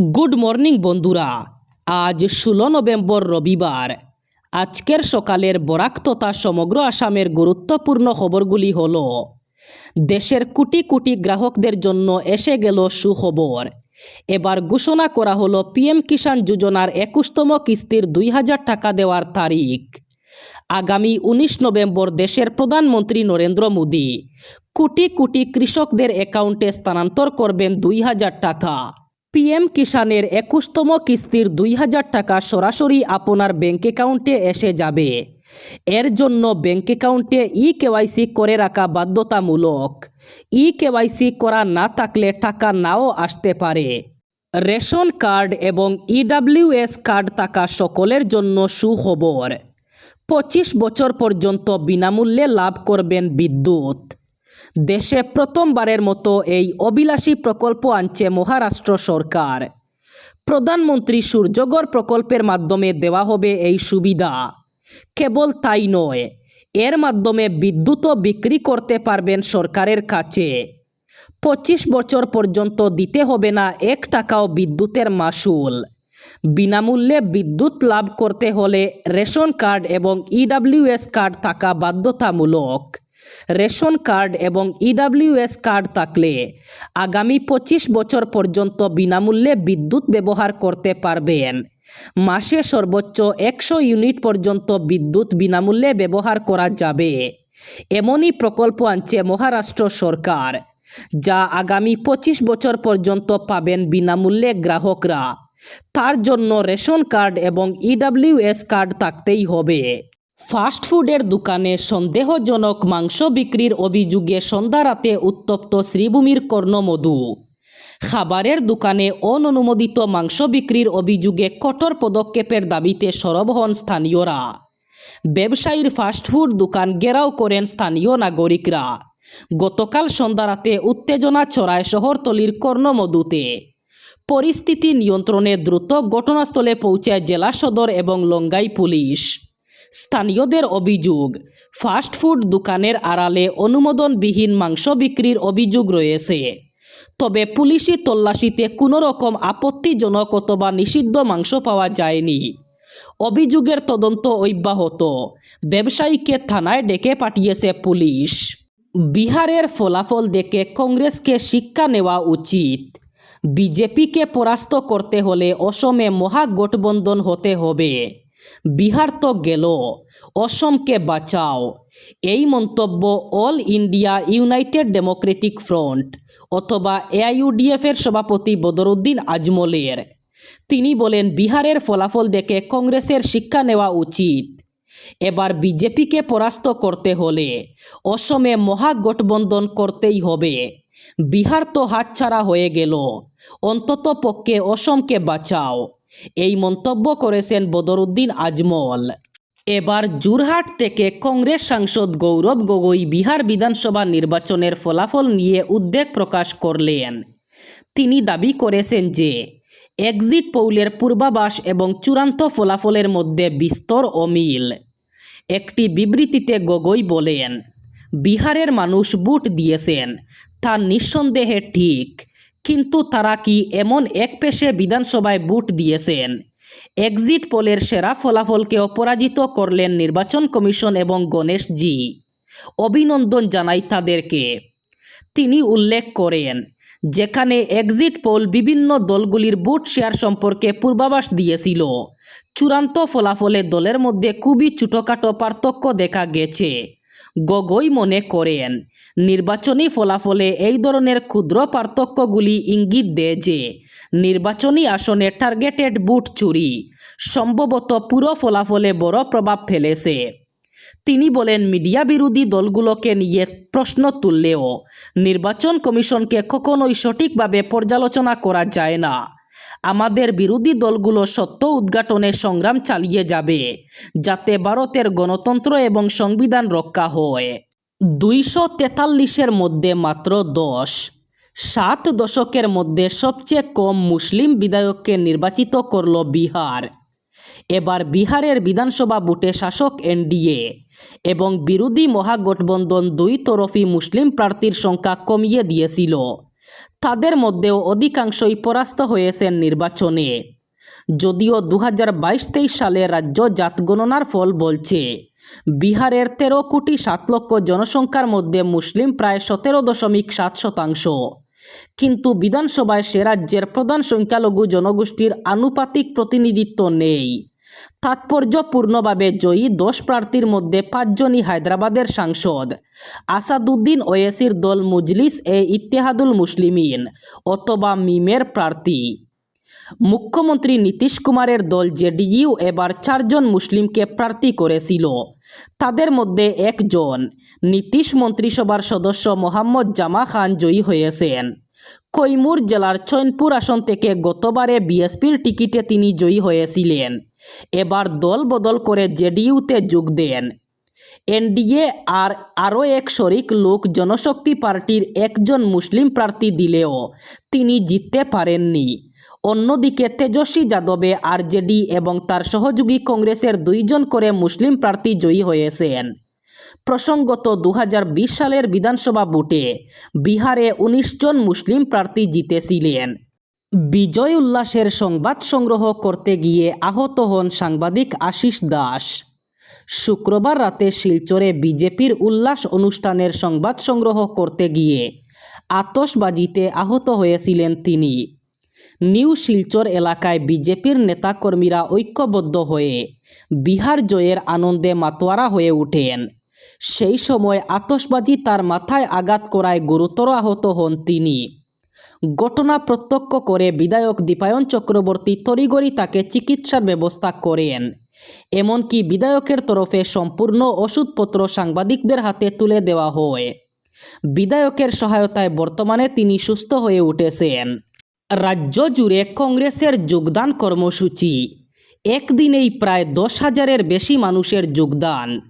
Good morning বন্ধুরা। আজ ষোলো নভেম্বর রবিবার। আজকের সকালের বরাক তথা সমগ্র আসামের গুরুত্বপূর্ণ খবরগুলি হল, দেশের কোটি কোটি গ্রাহকদের জন্য এসে গেল সুখবর। এবার ঘোষণা করা হলো, পিএম কিষাণ যোজনার একুশতম কিস্তির দুই হাজার টাকা দেওয়ার তারিখ। আগামী উনিশ নভেম্বর দেশের প্রধানমন্ত্রী নরেন্দ্র মোদী কোটি কোটি কৃষকদের অ্যাকাউন্টে স্থানান্তর করবেন দুই হাজার টাকা। পিএম কিষানের একুশতম কিস্তির দুই হাজার টাকা সরাসরি আপনার ব্যাঙ্ক অ্যাকাউন্টে এসে যাবে। এর জন্য ব্যাঙ্ক অ্যাকাউন্টে ই কেওয়াইসি করে রাখা বাধ্যতামূলক। ই কেওয়াইসি করা না থাকলে টাকা নাও আসতে পারে। রেশন কার্ড এবং ইডাব্লিউএস কার্ড থাকা সকলের জন্য সুখবর। পঁচিশ বছর পর্যন্ত বিনামূল্যে লাভ করবেন বিদ্যুৎ। দেশে প্রথমবারের মতো এই অবিলাসী প্রকল্প আনছে মহারাষ্ট্র সরকার। প্রধানমন্ত্রী সূর্যগর প্রকল্পের মাধ্যমে দেওয়া হবে এই সুবিধা। কেবল তাই নয়, এর মাধ্যমে বিদ্যুৎও বিক্রি করতে পারবেন সরকারের কাছে। পঁচিশ বছর পর্যন্ত দিতে হবে না এক টাকাও বিদ্যুতের মাসুল। বিনামূল্যে বিদ্যুৎ লাভ করতে হলে রেশন কার্ড এবং ইডাব্লিউএস কার্ড থাকা বাধ্যতামূলক। রেশন কার্ড এবং ইডাব্লিউএস কার্ড থাকলে আগামী পঁচিশ বছর পর্যন্ত বিনামূল্যে বিদ্যুৎ ব্যবহার করতে পারবেন। মাসে সর্বোচ্চ একশো ইউনিট পর্যন্ত বিদ্যুৎ বিনামূল্যে ব্যবহার করা যাবে। এমনই প্রকল্প আনছে মহারাষ্ট্র সরকার, যা আগামী পঁচিশ বছর পর্যন্ত পাবেন বিনামূল্যে গ্রাহকরা। তার জন্য রেশন কার্ড এবং ইডাব্লিউএস কার্ড থাকতেই হবে। ফাস্টফুডের দোকানে সন্দেহজনক মাংস বিক্রির অভিযোগে সন্ধ্যা রাতে উত্তপ্ত শ্রীভূমির কর্ণমধু। খাবারের দোকানে অননুমোদিত মাংস বিক্রির অভিযোগে কঠোর পদক্ষেপের দাবিতে সরব হন স্থানীয়রা। ব্যবসায়ীর ফাস্টফুড দোকান ঘেরাও করেন স্থানীয় নাগরিকরা। গতকাল সন্ধ্যা রাতে উত্তেজনা ছড়ায় শহরতলির কর্ণমধুতে। পরিস্থিতি নিয়ন্ত্রণে দ্রুত ঘটনাস্থলে পৌঁছায় জেলা সদর এবং লঙ্গাই পুলিশ। স্থানীয়দের অভিযোগ ফাস্টফুড দোকানের আড়ালে অনুমোদনবিহীন মাংস বিক্রির অভিযোগ রয়েছে। তবে পুলিশি তল্লাশিতে কোনো রকম আপত্তিজনক অথবা নিষিদ্ধ মাংস পাওয়া যায়নি। অভিযোগের তদন্ত অব্যাহত। ব্যবসায়ীকে থানায় ডেকে পাঠিয়েছে পুলিশ। বিহারের ফলাফল দেখে কংগ্রেসকে শিক্ষা নেওয়া উচিত। বিজেপিকে পরাস্ত করতে হলে অসমে মহাগঠবন্ধন হতে হবে। বিহার তো গেল, অসমকে বাঁচাও। এই মন্তব্য all India united democratic front অথবা এআইইউডিএফের সভাপতি বদরুদ্দিন আজমলের। তিনি বলেন, বিহারের ফলাফল দেখে কংগ্রেসের শিক্ষা নেওয়া উচিত। এবার বিজেপিকে পরাস্ত করতে হলে অসমে মহাগঠবন্ধন করতেই হবে। বিহার তো হাতছাড়া হয়ে গেল অন্তত পক্ষে অসমকে বাঁচাও। এই মন্তব্য করেছেন বদরুদ্দিন আজমল। এবার জুরহাট থেকে কংগ্রেস সাংসদ গৌরব গগৈ বিহার বিধানসভা নির্বাচনের ফলাফল নিয়ে উদ্বেগ প্রকাশ করলেন। তিনি দাবি করেছেন যে, এক্সিট পৌলের পূর্বাভাস এবং চূড়ান্ত ফলাফলের মধ্যে বিস্তর অমিল। একটি বিবৃতিতে গগৈ বলেন, বিহারের মানুষ ভোট দিয়েছেন, তা নিঃসন্দেহে ঠিক। কিন্তু তারা কি এমন এক পেশে বিধানসভায় ভোট দিয়েছেন? এক্সিট পোলের সেরা ফলাফলকে অপরাজিত করলেন নির্বাচন কমিশন এবং গণেশজি। অভিনন্দন জানাই তাদেরকে। তিনি উল্লেখ করেন, যেখানে এক্সিট পোল বিভিন্ন দলগুলির ভোট শেয়ার সম্পর্কে পূর্বাভাস দিয়েছিল। চূড়ান্ত ফলাফলে দলের মধ্যে খুবই ছোটোখাটো পার্থক্য দেখা গেছে। গগৈ মনে করেন নির্বাচনী ফলাফলে এই ধরনের ক্ষুদ্র পার্থক্যগুলি ইঙ্গিত দেয় যে নির্বাচনী আসনে টার্গেটেড বুট চুরি সম্ভবত পুরো ফলাফলে বড় প্রভাব ফেলেছে। তিনি বলেন, মিডিয়া বিরোধী দলগুলোকে নিয়ে প্রশ্ন তুললেও নির্বাচন কমিশনকে কখনোই সঠিকভাবে পর্যালোচনা করা যায় না। আমাদের বিরোধী দলগুলো সত্য উদ্ঘাটনে সংগ্রাম চালিয়ে যাবে, যাতে ভারতের গণতন্ত্র এবং সংবিধান রক্ষা হয়। দুইশো তেতাল্লিশের মধ্যে মাত্র দশ, সাত দশকের মধ্যে সবচেয়ে কম মুসলিম বিধায়ককে নির্বাচিত করল বিহার। এবার বিহারের বিধানসভা ভোটে শাসক এনডিএ এবং বিরোধী মহাগঠবন্ধন দুই তরফি মুসলিম প্রার্থীর সংখ্যা কমিয়ে দিয়েছিল। তাদের মধ্যেও অধিকাংশই পরাস্ত হয়েছেন নির্বাচনে। যদিও দু হাজার সালে রাজ্য জাতগণনার ফল বলছে, বিহারের তেরো কোটি সাত লক্ষ জনসংখ্যার মধ্যে মুসলিম প্রায় সতেরো দশমিক সাত শতাংশ। কিন্তু বিধানসভায় সে রাজ্যের প্রধান সংখ্যালঘু জনগোষ্ঠীর আনুপাতিক প্রতিনিধিত্ব নেই। তাৎপর্যপূর্ণভাবে জয়ী দশ প্রার্থীর মধ্যে পাঁচজনই হায়দ্রাবাদের সাংসদ। আসাদুদ্দিন ওয়েসির দল মুজলিস এ ইত্তেহাদুল মুসলিমিন অথবা মিমের প্রার্থী। মুখ্যমন্ত্রী নীতিশ কুমারের দল জেডিইউ এবার চারজন মুসলিমকে প্রার্থী করেছিল। তাদের মধ্যে একজন নীতিশ মন্ত্রিসভার সদস্য মোহাম্মদ জামা খান জয়ী হয়েছেন। কৈমুর জেলার চৈনপুর আসন থেকে গতবারে বিএসপির টিকিটে তিনি জয়ী হয়েছিলেন। এবার দল বদল করে জেডিইউতে যোগ দেন। এনডিএ আর আরও এক শরিক লোক জনশক্তি পার্টির একজন মুসলিম প্রার্থী দিলেও তিনি জিততে পারেননি। অন্যদিকে তেজস্বী যাদবে আরজেডি এবং তার সহযোগী কংগ্রেসের দুইজন করে মুসলিম প্রার্থী জয়ী হয়েছেন। প্রসঙ্গত দু হাজার বিশ সালের বিধানসভা ভোটে বিহারে ১৯ জন মুসলিম প্রার্থী জিতেছিলেন। বিজয় উল্লাসের সংবাদ সংগ্রহ করতে গিয়ে আহত হন সাংবাদিক আশিস দাস। শুক্রবার রাতে শিলচরে বিজেপির উল্লাস অনুষ্ঠানের সংবাদ সংগ্রহ করতে গিয়ে আতসবাজিতে আহত হয়েছিলেন তিনি। নিউ শিলচর এলাকায় বিজেপির নেতাকর্মীরা ঐক্যবদ্ধ হয়ে বিহার জয়ের আনন্দে মাতোয়ারা হয়ে ওঠেন। সেই সময় আতসবাজি তার মাথায় আঘাত করায় গুরুতর আহত হন তিনি। ঘটনা প্রত্যক্ষ করে বিধায়ক দীপায়ন চক্রবর্তী তড়িগড়ি তাকে চিকিৎসার ব্যবস্থা করেন। এমনকি বিধায়কের তরফে সম্পূর্ণ ওষুধপত্র সাংবাদিকদের হাতে তুলে দেওয়া হয়। বিধায়কের সহায়তায় বর্তমানে তিনি সুস্থ হয়ে উঠেছেন। রাজ্য জুড়ে কংগ্রেসের যোগদান কর্মসূচি। একদিনেই প্রায় দশ হাজারের বেশি মানুষের যোগদান।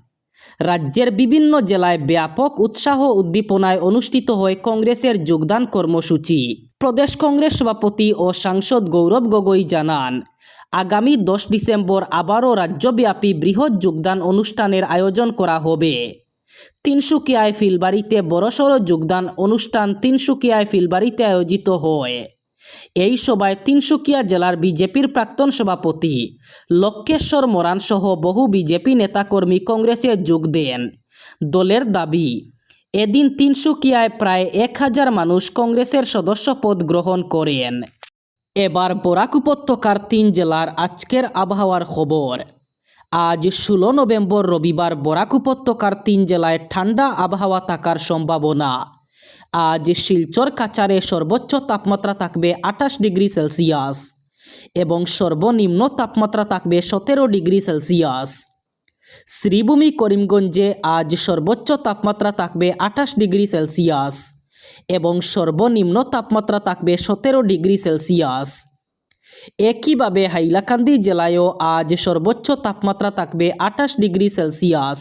রাজ্যের বিভিন্ন জেলায় ব্যাপক উৎসাহ উদ্দীপনায় অনুষ্ঠিত হয় কংগ্রেসের যোগদান কর্মসূচি। প্রদেশ কংগ্রেস সভাপতি ও সাংসদ গৌরব গগৈ জানান, আগামী দশ ডিসেম্বর আবারও রাজ্যব্যাপী বৃহৎ যোগদান অনুষ্ঠানের আয়োজন করা হবে। তিনসুকিয়ায় ফিলবাড়িতে বড়সড় যোগদান অনুষ্ঠান তিনসুকিয়ায় ফিলবাড়িতে আয়োজিত হয়। এই সভায় তিনসুকিয়া জেলার বিজেপির প্রাক্তন সভাপতি লক্ষ্যেশ্বর মোরান সহ বহু বিজেপি নেতাকর্মী কংগ্রেসে যোগ দেন। দলের দাবি, এদিন তিনসুকিয়ায় প্রায় এক হাজার মানুষ কংগ্রেসের সদস্যপদ গ্রহণ করেন। এবার বরাক উপত্যকার তিন জেলার আজকের আবহাওয়ার খবর। আজ ষোলো নভেম্বর রবিবার বরাক উপত্যকার তিন জেলায় ঠান্ডা আবহাওয়া থাকার সম্ভাবনা। আজ শিলচর কাচারে সর্বোচ্চ তাপমাত্রা থাকবে আঠাশ ডিগ্রি সেলসিয়াস এবং সর্বনিম্ন তাপমাত্রা থাকবে সতেরো ডিগ্রি সেলসিয়াস। শ্রীভূমি করিমগঞ্জে আজ সর্বোচ্চ তাপমাত্রা থাকবে আঠাশ ডিগ্রি সেলসিয়াস এবং সর্বনিম্ন তাপমাত্রা থাকবে সতেরো ডিগ্রি সেলসিয়াস। একইভাবে হাইলাকান্দি জেলায়ও আজ সর্বোচ্চ তাপমাত্রা থাকবে আঠাশ ডিগ্রি সেলসিয়াস।